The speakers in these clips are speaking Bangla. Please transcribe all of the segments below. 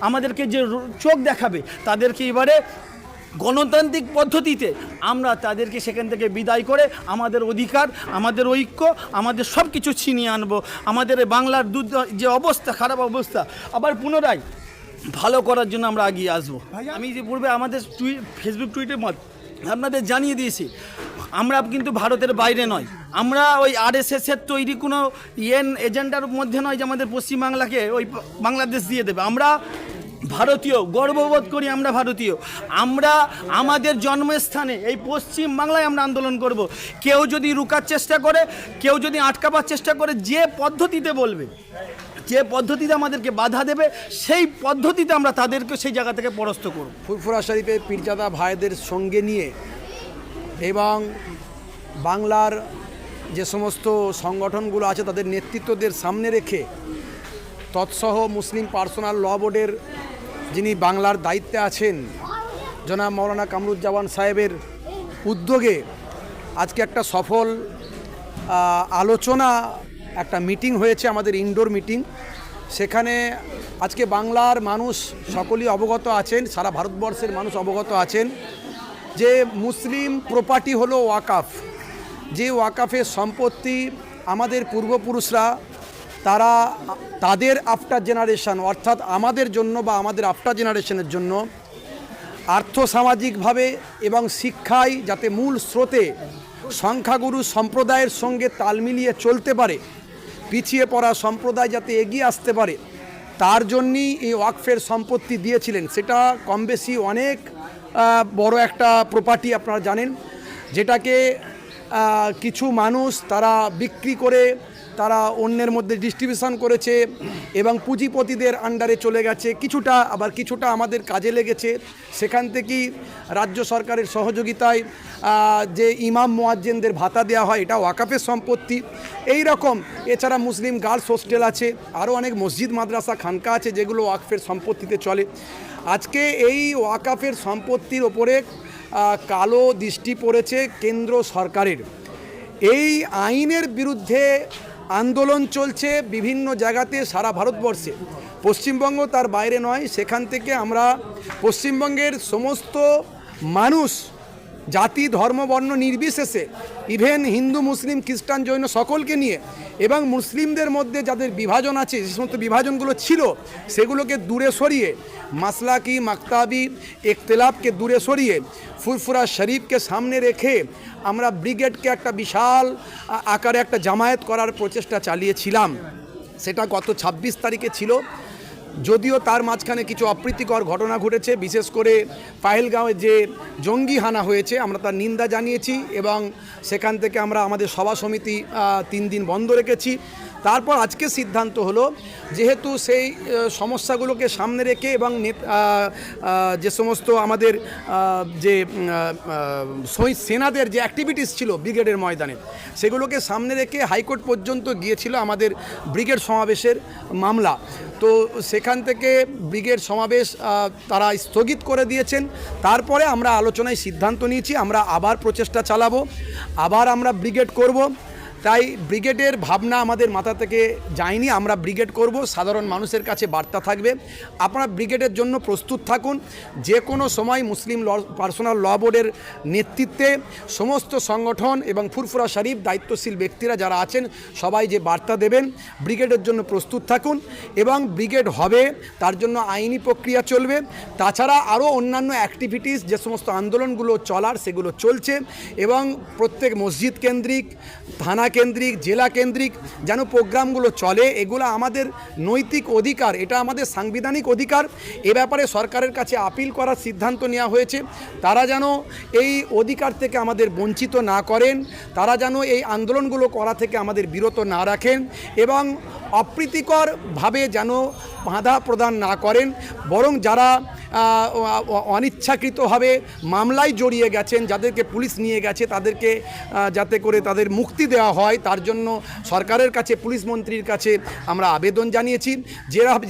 আমাদেরকে যে চোখ দেখাবে তাদেরকে এবারে গণতান্ত্রিক পদ্ধতিতে আমরা তাদেরকে সেখান থেকে বিদায় করে আমাদের অধিকার আমাদের ঐক্য আমাদের সব কিছু ছিনিয়ে আনব। আমাদের এই বাংলার দুধ যে অবস্থা খারাপ অবস্থা আবার পুনরায় ভালো করার জন্য আমরা এগিয়ে আসব। আমি যে পূর্বে আমাদের টুই- ফেসবুক টুইটের মত আপনাদের জানিয়ে দিয়েছি। আমরা কিন্তু ভারতের বাইরে নয়। আমরা ওই আরএসএস এর তৈরি কোনো ইয়েন এজেন্ডার মধ্যে নয় যে আমাদের পশ্চিমবাংলাকে ওই বাংলাদেশ দিয়ে দেবে। আমরা ভারতীয়, গর্ববোধ করি আমরা ভারতীয়। আমরা আমাদের জন্মস্থানে এই পশ্চিম বাংলায় আমরা আন্দোলন করব। কেউ যদি রুকার চেষ্টা করে, কেউ যদি আটকাবার চেষ্টা করে, যে পদ্ধতিতে বলবে যে পদ্ধতিতে আমাদেরকে বাধা দেবে, সেই পদ্ধতিতে আমরা তাদেরকে সেই জায়গা থেকে পরাস্ত করব। ফুরফুরা শরীফে পীরজাদা ভাইদের সঙ্গে নিয়ে এবং বাংলার যে সমস্ত সংগঠনগুলো আছে, তাদের নেতৃত্বদের সামনে রেখে তৎসহ মুসলিম পার্সোনাল ল বোর্ডের যিনি বাংলার দায়িত্বে আছেন, জনাব মৌলানা কামরুজ্জামান সাহেবের উদ্যোগে আজকে একটা সফল আলোচনা একটা মিটিং হয়েছে, আমাদের ইনডোর মিটিং। সেখানে আজকে বাংলার মানুষ সকলেই অবগত আছেন, সারা ভারতবর্ষের মানুষ অবগত আছেন যে মুসলিম প্রপার্টি হলো ওয়াকাফ। যে ওয়াকাফের সম্পত্তি আমাদের পূর্বপুরুষরা, তারা তাদের আফটার জেনারেশন অর্থাৎ আমাদের জন্য বা আমাদের আফটার জেনারেশনের জন্য আর্থসামাজিকভাবে এবং শিক্ষায় যাতে মূল স্রোতে সংখ্যাগুরু সম্প্রদায়ের সঙ্গে তাল মিলিয়ে চলতে পারে পিছিয়ে পড়া সম্প্রদায় যাতে এগিয়ে আসতে পারে, তার জন্যই এই ওয়াকফের সম্পত্তি দিয়েছিলেন। সেটা কম বেশি অনেক বড় একটা প্রপার্টি আপনারা জানেন, যেটাকে কিছু মানুষ তারা বিক্রি করে তারা অন্যের মধ্যে ডিস্ট্রিবিউশন করেছে এবং পুঁজিপতিদের আন্ডারে চলে গেছে। কিছুটা আবার কিছুটা আমাদের কাজে লেগেছে। সেখান থেকেই রাজ্য সরকারের সহযোগিতায় যে ইমাম মোয়াজ্জেনদের ভাতা দেওয়া হয় এটা ওয়াকাফের সম্পত্তি। এই রকম এছাড়া মুসলিম গার্লস হোস্টেল আছে, আরও অনেক মসজিদ, মাদ্রাসা, খানকা আছে, যেগুলো ওয়াকফের সম্পত্তিতে চলে। আজকে এই ওয়াকাফের সম্পত্তির ওপরে কালো দৃষ্টি পড়েছে কেন্দ্র সরকারের। এই আইনের বিরুদ্ধে আন্দোলন চলছে বিভিন্ন জায়গাতে সারা ভারতবর্ষে। পশ্চিমবঙ্গ তার বাইরে নয়, সেখান থেকে আমরা পশ্চিমবঙ্গের সমস্ত মানুষ, জাতি, ধর্ম, বর্ণ নির্বিশেষে ইভেন হিন্দু, মুসলিম, খ্রিস্টান, জৈন সকলকে নিয়ে এবং মুসলিমদের মধ্যে যাদের বিভাজন আছে, যে সমস্ত বিভাজনগুলো ছিল, সেগুলোকে দূরে সরিয়ে, মাসলাকি, মাকতাবি একতলাফকে দূরে সরিয়ে, ফুরফুরা শরীফকে সামনে রেখে আমরা ব্রিগেডকে একটা বিশাল আকারে একটা জামায়াত করার প্রচেষ্টা চালিয়েছিলাম। সেটা গত ২৬ তারিখে ছিল। যদিও তার মাঝখানে কিছু অপ্রীতিকর ঘটনা ঘটেছে, বিশেষ করে পাহেলগাঁওয়ে যে জঙ্গি হানা হয়েছে, আমরা তার নিন্দা জানিয়েছি এবং সেখান থেকে আমরা আমাদের সভা সমিতি তিন দিন বন্ধ রেখেছি। তারপর আজকে সিদ্ধান্ত হলো, যেহেতু সেই সমস্যাগুলোকে সামনে রেখে এবং যে সমস্ত আমাদের যে শহীদ সেনাদের যে অ্যাক্টিভিটিস ছিল ব্রিগেডের ময়দানে, সেগুলোকে সামনে রেখে হাইকোর্ট পর্যন্ত গিয়েছিল আমাদের ব্রিগেড সমাবেশের মামলা। তো সেখান থেকে ব্রিগেড সমাবেশ তারা স্থগিত করে দিয়েছেন। তারপরে আমরা আলোচনায় সিদ্ধান্ত নিয়েছি, আমরা আবার প্রচেষ্টা চালাবো, আবার আমরা ব্রিগেড করব। তাই ব্রিগেডের ভাবনা আমাদের মাথা থেকে যায়নি, আমরা ব্রিগেড করব, সাধারণ মানুষের কাছে বার্তা থাকবে। আপনারা ব্রিগেডের জন্য প্রস্তুত থাকুন, যে কোনো সময় মুসলিম ল পার্সোনাল ল বোর্ডের নেতৃত্বে সমস্ত সংগঠন এবং ফুরফুরা শরীফ দায়িত্বশীল ব্যক্তিরা যারা আছেন, সবাই যে বার্তা দেবেন, ব্রিগেডের জন্য প্রস্তুত থাকুন এবং ব্রিগেড হবে, তার জন্য আইনি প্রক্রিয়া চলবে। তাছাড়া আরও অন্যান্য অ্যাক্টিভিটিস যে সমস্ত আন্দোলনগুলো চলার, সেগুলো চলছে এবং প্রত্যেক মসজিদ কেন্দ্রিক, থানা কেন্দ্রিক জেলা কেন্দ্রিক যেন প্রোগ্রামগুলো চলে, এগুলো আমাদের নৈতিক অধিকার, এটা আমাদের সাংবিধানিক অধিকার। এ ব্যাপারে সরকারের কাছে আপিল করার সিদ্ধান্ত নেওয়া হয়েছে। তারা যেন এই অধিকার থেকে আমাদের বঞ্চিত না করেন, তারা যেন এই আন্দোলনগুলো করা থেকে আমাদের বিরত না রাখেন এবং অপ্রীতিকরভাবে যেন বাধা প্রদান না করেন। বরং যারা অনিচ্ছাকৃতভাবে মামলায় জড়িয়ে গেছেন, যাদেরকে পুলিশ নিয়ে গেছে, তাদেরকে যাতে করে তাদের মুক্তি দেওয়া হয়, তার জন্য সরকারের কাছে, পুলিশ মন্ত্রীর কাছে আমরা আবেদন জানিয়েছি।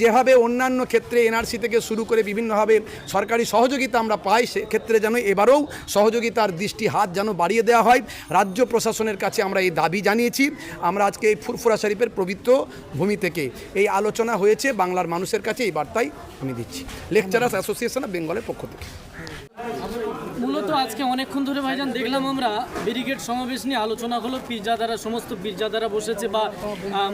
যেভাবে অন্যান্য ক্ষেত্রে এনআরসি থেকে শুরু করে বিভিন্নভাবে সরকারি সহযোগিতা আমরা পাই, সেক্ষেত্রে যেন এবারেও সহযোগিতার দৃষ্টি, হাত যেন বাড়িয়ে দেওয়া হয়, রাজ্য প্রশাসনের কাছে আমরা এই দাবি জানিয়েছি। আমরা আজকে এই ফুরফুরা শরীফের পবিত্র ভূমি থেকে এই আলোচনা হয়েছে, বাংলার মানুষের কাছে এই বার্তাই আমি দিচ্ছি। লেকচারার্স অ্যাসোসিয়েশন অফ বেঙ্গলের পক্ষ থেকে। মূলত আজকে অনেকক্ষণ ধরে ভাইজান দেখলাম আমরা ব্যারিকেড সমাবেশ নিয়ে আলোচনা হলো পীরজাদারা সমস্ত পীরজাদারা বসেছে বা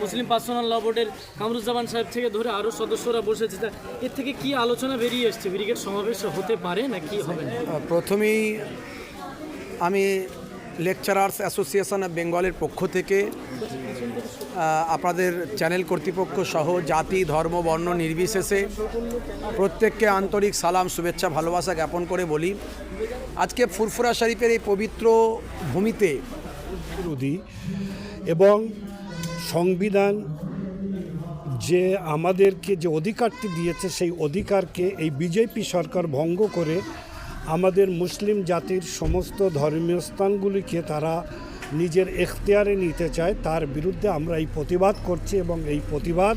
মুসলিম পার্সোনাল ল বোর্ডের কামরুজ্জামান সাহেব থেকে ধরে আরও সদস্যরা বসেছে। তা এর থেকে কি আলোচনা বেরিয়ে এসছে? ব্যারিকেড সমাবেশ হতে পারে না? কি হবে প্রথমেই আমি লেকচারার্স অ্যাসোসিয়েশন অফ বেঙ্গলের পক্ষ থেকে আপনাদের চ্যানেল কর্তৃপক্ষ সহ জাতি, ধর্ম, বর্ণ নির্বিশেষে প্রত্যেককে আন্তরিক সালাম, শুভেচ্ছা, ভালোবাসা জ্ঞাপন করে বলি। আজকে ফুরফুরা শরীফের এই পবিত্র ভূমিতে এবং সংবিধান যে আমাদেরকে যে অধিকারটি দিয়েছে, সেই অধিকারকে এই বিজেপি সরকার ভঙ্গ করে আমাদের মুসলিম জাতির সমস্ত ধর্মীয় স্থানগুলিকে তারা নিজের এখতিয়ারে নিতে চায় তার বিরুদ্ধে আমরা এই প্রতিবাদ করছি এবং এই প্রতিবাদ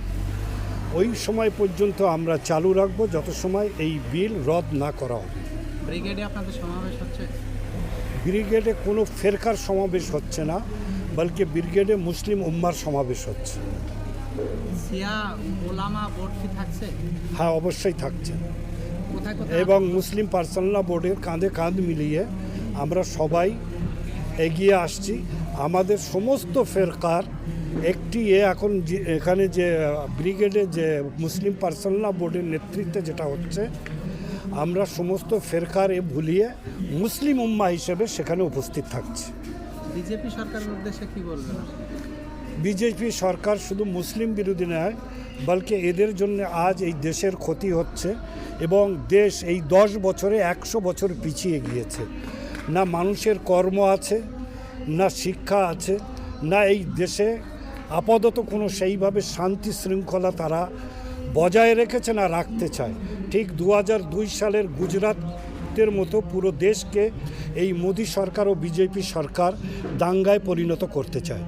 ওই সময় পর্যন্ত আমরা চালু রাখব যত সময় এই বিল রদ না করা হবে। ব্রিগেডে আপনাদের সমাবেশ হচ্ছে? ব্রিগেডে কোনো ফেরকার সমাবেশ হচ্ছে না বলকে ব্রিগেডে মুসলিম উম্মার সমাবেশ হচ্ছে। হ্যাঁ অবশ্যই থাকছে। এবং মুসলিম পার্সোনাল বোর্ডের কাঁধে কাঁধ মিলিয়ে আমরা সবাই এগিয়ে আসছি। আমাদের সমস্ত ফেরকার একটি এ এখন যে- এখানে যে ব্রিগেডে যে মুসলিম পার্সোনাল বোর্ডের নেতৃত্বে যেটা হচ্ছে আমরা সমস্ত ফেরকার এ ভুলিয়ে মুসলিম উম্মা হিসেবে সেখানে উপস্থিত থাকছি। বিজেপি সরকারের উদ্দেশ্যে কি বলবেন? বিজেপি সরকার শুধু মুসলিম বিরোধী নয় বলকে এদের জন্য আজ এই দেশের ক্ষতি হচ্ছে এবং দেশ এই দশ বছরে একশো বছর পিছিয়ে গিয়েছে। না মানুষের কর্ম আছে, না শিক্ষা আছে, না এই দেশে আপাতত কোনো সেইভাবে শান্তি শৃঙ্খলা তারা বজায় রেখেছে না রাখতে চায়। ঠিক দু দুই সালের গুজরাতের মতো পুরো দেশকে এই মোদী সরকার ও বিজেপি সরকার দাঙ্গায় পরিণত করতে চায়।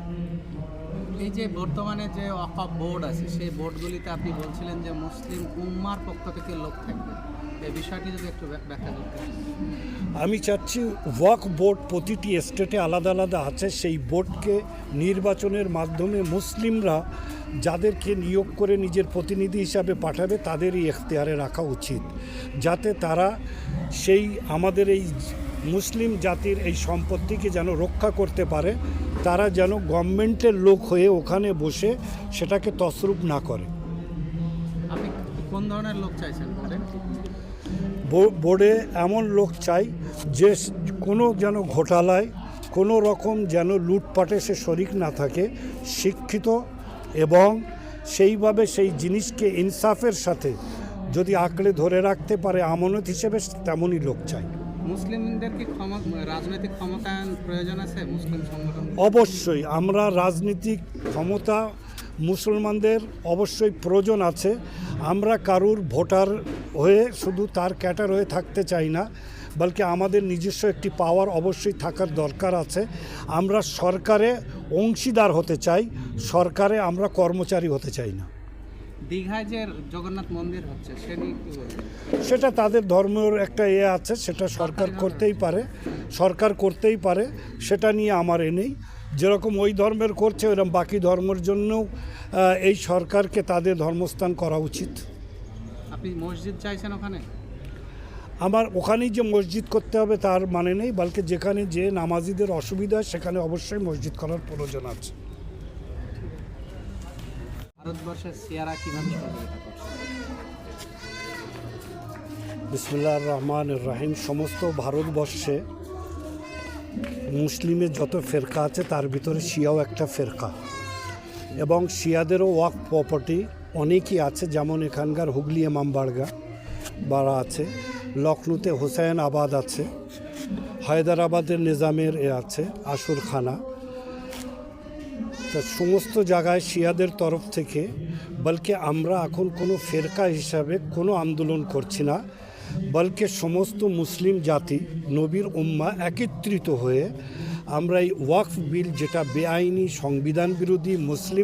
এই যে বর্তমানে যে অকপ বোর্ড আছে, সেই বোর্ডগুলিতে আপনি বলছিলেন যে মুসলিম উম্মার পক্ষ থেকে লোক থাকবে। এই বিষয়টি যদি একটু ব্যাখ- ব্যাখ্যা করতেন আমি চাচ্ছি ওয়াক বোর্ড প্রতিটি স্টেটে আলাদা আলাদা আছে, সেই বোর্ডকে নির্বাচনের মাধ্যমে মুসলিমরা যাদেরকে নিয়োগ করে নিজের প্রতিনিধি হিসাবে পাঠাবে, তাদেরই এখতিয়ারে রাখা উচিত। যাতে তারা সেই আমাদের এই মুসলিম জাতির এই সম্পত্তিকে যেন রক্ষা করতে পারে তারা যেন গভর্নমেন্টের লোক হয়ে ওখানে বসে সেটাকে তসরূপ না করে। আপনি কোন ধরনের লোক চাইছেন বলেন? বোর্ডে এমন লোক চাই যে কোনো যেন ঘোটালায় কোনো রকম যেন লুটপাটে সে শরিক না থাকে শিক্ষিত এবং সেইভাবে সেই জিনিসকে ইনসাফের সাথে যদি আঁকড়ে ধরে রাখতে পারে আমানত হিসেবে তেমনই লোক চাই। মুসলিমদের কি রাজনৈতিক ক্ষমতায়ন প্রয়োজন আছে, মুসলিম সংগঠন? অবশ্যই, আমরা রাজনৈতিক ক্ষমতা মুসলমানদের অবশ্যই প্রয়োজন আছে। আমরা কারুর ভোটার হয়ে শুধু তার ক্যাটার হয়ে থাকতে চাই না, বলকে আমাদের নিজস্ব একটি পাওয়ার অবশ্যই থাকার দরকার আছে। আমরা সরকারে অংশীদার হতে চাই, সরকারে আমরা কর্মচারী হতে চাই না। দীঘায় যে জগন্নাথ মন্দির হচ্ছে সে নিয়ে কি বলবেন? সেটা তাদের ধর্মের একটা ইয়ে আছে সেটা সরকার করতেই পারে সরকার করতেই পারে সেটা নিয়ে আমার এ নেই। যেরকম ওই ধর্মের করছে ওরকম বাকি ধর্মের জন্যও এই সরকারকে তাদের ধর্মস্থান করা উচিত। আপনি মসজিদ চাইছেন ওখানে? আমার ওখানেই যে মসজিদ করতে হবে তার মানে নেই বলকে যেখানে যে নামাজিদের অসুবিধা হয় সেখানে অবশ্যই মসজিদ করার প্রয়োজন আছে। ভারতবর্ষের সিয়ারা কীভাবে সহযোগিতা করছে? বিসমুল্লাহ রহমান রাহিম। সমস্ত ভারতবর্ষে মুসলিমের যত ফেরকা আছে, তার ভিতরে শিয়াও একটা ফেরকা। এবং শিয়াদেরও ওয়াক প্রপার্টি অনেকই আছে, যেমন এখানকার হুগলি ইমামবাড়গা বাড়া আছে লখনৌতে হোসাইন আবাদ আছে, হায়দ্রাবাদের নিজামের এ আছে আসুরখানা তা সমস্ত জায়গায় শিয়াদের তরফ থেকে, বলকে আমরা এখন কোনো ফেরকা হিসাবে কোনো আন্দোলন করছি না, বলকে সমস্ত মুসলিম জাতি, নবীর উম্মা একত্রিত হয়ে আমরা এই ওয়াকফ বিল যেটা বেআইনি সংবিধান বিরোধী মুসলিম